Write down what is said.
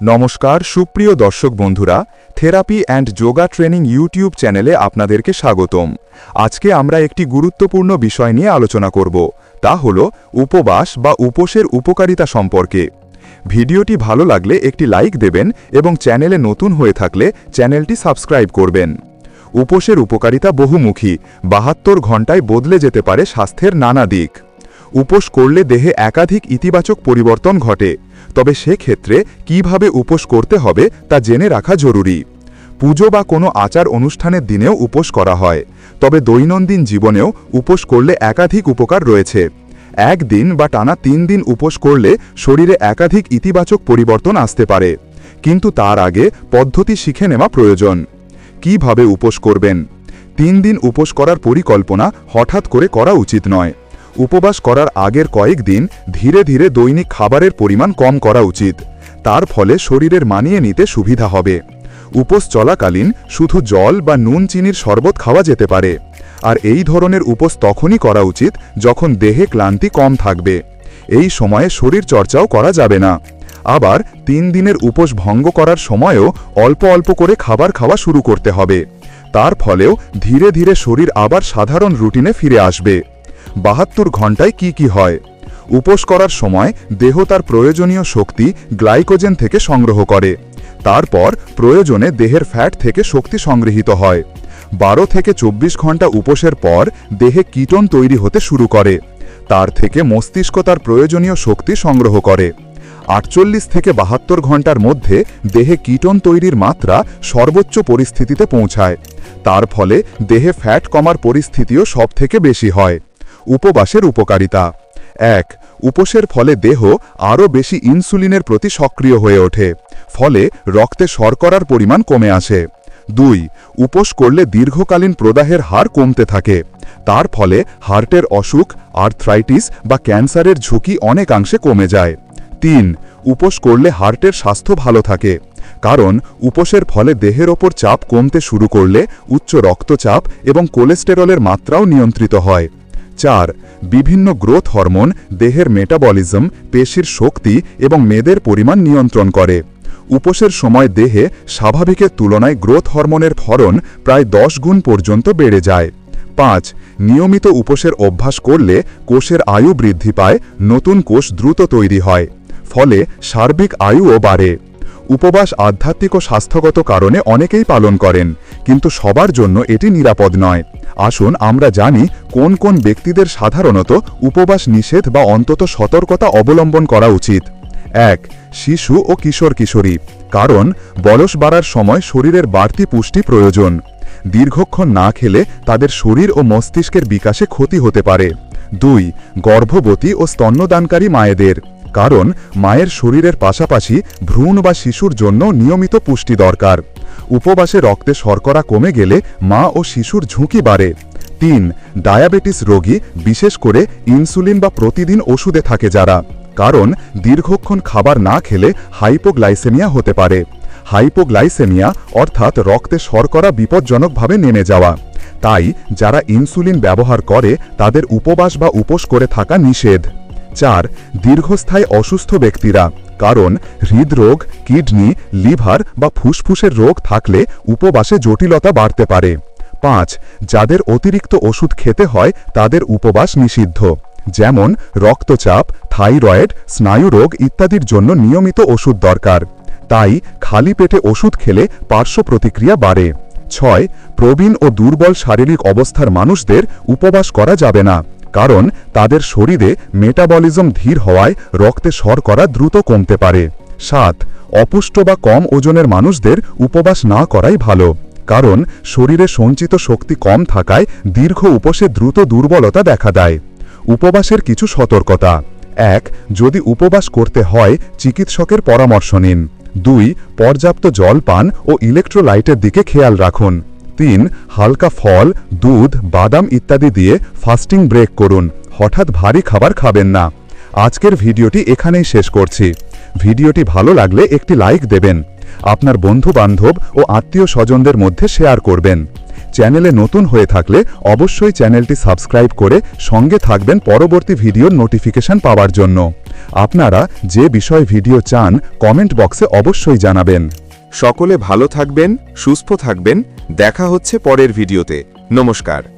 নমস্কার, সুপ্রিয় দর্শক বন্ধুরা, therapy and yoga training YouTube চ্যানেলে আপনাদেরকে স্বাগতম। আজকে আমরা একটি গুরুত্বপূর্ণ বিষয় নিয়ে আলোচনা করব, তা হল উপবাস বা উপোসের উপকারিতা সম্পর্কে। ভিডিওটি ভালো লাগলে একটি লাইক দেবেন এবং চ্যানেলে নতুন হয়ে থাকলে চ্যানেলটি সাবস্ক্রাইব করবেন। উপোসের উপকারিতা বহুমুখী, বাহাত্তর ঘন্টায় বদলে যেতে পারে স্বাস্থ্যের নানা দিক। উপোস করলে দেহে একাধিক ইতিবাচক পরিবর্তন ঘটে তবে সেক্ষেত্রে কীভাবে উপোস করতে হবে তা জেনে রাখা জরুরি। পুজো বা কোনো আচার অনুষ্ঠানের দিনেও উপোস করা হয়, তবে দৈনন্দিন জীবনেও উপোস করলে একাধিক উপকার রয়েছে। একদিন বা টানা তিন দিন উপোস করলে শরীরে একাধিক ইতিবাচক পরিবর্তন আসতে পারে, কিন্তু তার আগে পদ্ধতি শিখে নেওয়া প্রয়োজন। কীভাবে উপোস করবেন? তিন দিন উপোস করার পরিকল্পনা হঠাৎ করে করা উচিত নয়। উপবাস করার আগের কয়েকদিন ধীরে ধীরে দৈনিক খাবারের পরিমাণ কম করা উচিত। তার ফলে শরীরের মানিয়ে নিতে সুবিধা হবে। উপোস চলাকালীন শুধু জল বা নুন চিনির শরবত খাওয়া যেতে পারে। আর এই ধরনের উপোস তখনই করা উচিত যখন দেহে ক্লান্তি কম থাকবে। এই সময়ে শরীর চর্চাও করা যাবে না। আবার তিন দিনের উপোস ভঙ্গ করার সময়ও অল্প অল্প করে খাবার খাওয়া শুরু করতে হবে। তার ফলেও ধীরে ধীরে শরীর আবার সাধারণ রুটিনে ফিরে আসবে। বাহাত্তর ঘন্টায় কি কি হয়? উপোস করার সময় দেহ তার প্রয়োজনীয় শক্তি গ্লাইকোজেন থেকে সংগ্রহ করে। তারপর প্রয়োজনে দেহের ফ্যাট থেকে শক্তি সংগৃহীত হয়। বারো থেকে ২৪ ঘণ্টা উপোসের পর দেহে কিটন তৈরি হতে শুরু করে। তার থেকে মস্তিষ্ক তার প্রয়োজনীয় শক্তি সংগ্রহ করে। আটচল্লিশ থেকে বাহাত্তর ঘণ্টার মধ্যে দেহে কীটন তৈরির মাত্রা সর্বোচ্চ পরিস্থিতিতে পৌঁছায়। তার ফলে দেহে ফ্যাট কমার পরিস্থিতিও সবথেকে বেশি হয়। উপবাসের উপকারিতা। এক, উপোসের ফলে দেহ আরও বেশি ইনসুলিনের প্রতি সক্রিয় হয়ে ওঠে, ফলে রক্তে শর্করার পরিমাণ কমে আসে। দুই, উপোস করলে দীর্ঘকালীন প্রদাহের হার কমতে থাকে, তার ফলে হার্টের অসুখ, আর্থ্রাইটিস বা ক্যান্সারের ঝুঁকি অনেকাংশে কমে যায়। তিন, উপোস করলে হার্টের স্বাস্থ্য ভালো থাকে, কারণ উপোসের ফলে দেহের ওপর চাপ কমতে শুরু করলে উচ্চ রক্তচাপ এবং কোলেস্টেরলের মাত্রাও নিয়ন্ত্রিত হয়। চার, বিভিন্ন গ্রোথ হরমোন, দেহের মেটাবলিজম, পেশির শক্তি এবং মেদের পরিমাণ নিয়ন্ত্রণ করে। উপোসের সময় দেহে স্বাভাবিকের তুলনায় গ্রোথ হরমোনের ফরন প্রায় দশ গুণ পর্যন্ত বেড়ে যায়। পাঁচ, নিয়মিত উপোসের অভ্যাস করলে কোষের আয়ু বৃদ্ধি পায়, নতুন কোষ দ্রুত তৈরি হয়, ফলে সার্বিক আয়ুও বাড়ে। উপবাস আধ্যাত্মিক ও স্বাস্থ্যগত কারণে অনেকেই পালন করেন, কিন্তু সবার জন্য এটি নিরাপদ নয়। আসুন আমরা জানি কোন কোন ব্যক্তিদের সাধারণত উপবাস নিষেধ বা অন্তত সতর্কতা অবলম্বন করা উচিত। এক, শিশু ও কিশোর কিশোরী, কারণ বয়স বাড়ার সময় শরীরের বাড়তি পুষ্টি প্রয়োজন। দীর্ঘক্ষণ না খেলে তাদের শরীর ও মস্তিষ্কের বিকাশে ক্ষতি হতে পারে। দুই, গর্ভবতী ও স্তন্যদানকারী মায়েদের কারণ মায়ের শরীরের পাশাপাশি ভ্রূণ বা শিশুর জন্য নিয়মিত পুষ্টি দরকার। উপবাসে রক্তে শর্করা কমে গেলে মা ও শিশুর ঝুঁকি বাড়ে। তিন, ডায়াবেটিস রোগী, বিশেষ করে ইনসুলিন বা প্রতিদিন ওষুধে থাকে যারা। কারণ দীর্ঘক্ষণ খাবার না খেলে হাইপোগ্লাইসেমিয়া হতে পারে। হাইপোগ্লাইসেমিয়া অর্থাৎ রক্তে শর্করা বিপজ্জনকভাবে নেমে যাওয়া। তাই যারা ইনসুলিন ব্যবহার করে, তাদের উপবাস বা উপোস করে থাকা নিষেধ। চার দীর্ঘস্থায়ী অসুস্থ ব্যক্তিরা, কারণ হৃদরোগ, কিডনি, লিভার বা ফুসফুসের রোগ থাকলে উপবাসে জটিলতা বাড়তে পারে। পাঁচ, যাদের অতিরিক্ত ওষুধ খেতে হয়, তাদের উপবাস নিষিদ্ধ। যেমন রক্তচাপ, থাইরয়েড, স্নায়ুরোগ ইত্যাদির জন্য নিয়মিত ওষুধ দরকার। তাই খালি পেটে ওষুধ খেলে পার্শ্ব প্রতিক্রিয়া বাড়ে। ছয়, প্রবীণ ও দুর্বল শারীরিক অবস্থার মানুষদের উপবাস করা যাবে না। কারণ তাদের শরীরে মেটাবলিজম ধীর হওয়ায় রক্তে শর্করা দ্রুত কমতে পারে। সাত, অপুষ্ট বা কম ওজনের মানুষদের উপবাস না করাই ভালো, কারণ শরীরে সঞ্চিত শক্তি কম থাকায় দীর্ঘ উপসে দ্রুত দুর্বলতা দেখা দেয়। উপবাসের কিছু সতর্কতা। এক, যদি উপবাস করতে হয়, চিকিৎসকের পরামর্শ নিন। দুই, পর্যাপ্ত জল পান ও ইলেকট্রোলাইটের দিকে খেয়াল রাখুন। তিন, হালকা ফল, দুধ, বাদাম ইত্যাদি দিয়ে ফাস্টিং ব্রেক করুন। হঠাৎ ভারী খাবার খাবেন না। আজকের ভিডিওটি এখানেই শেষ করছি। ভিডিওটি ভালো লাগলে একটি লাইক দেবেন। আপনার বন্ধু বান্ধব ও আত্মীয় স্বজনদের মধ্যে শেয়ার করবেন। চ্যানেলে নতুন হয়ে থাকলে অবশ্যই চ্যানেলটি সাবস্ক্রাইব করে সঙ্গে থাকবেন পরবর্তী ভিডিওর নোটিফিকেশন পাওয়ার জন্য। আপনারা যে বিষয় ভিডিও চান কমেন্ট বক্সে অবশ্যই জানাবেন। সকলে ভালো থাকবেন সুস্থ থাকবেন। দেখা হচ্ছে পরের ভিডিওতে। নমস্কার।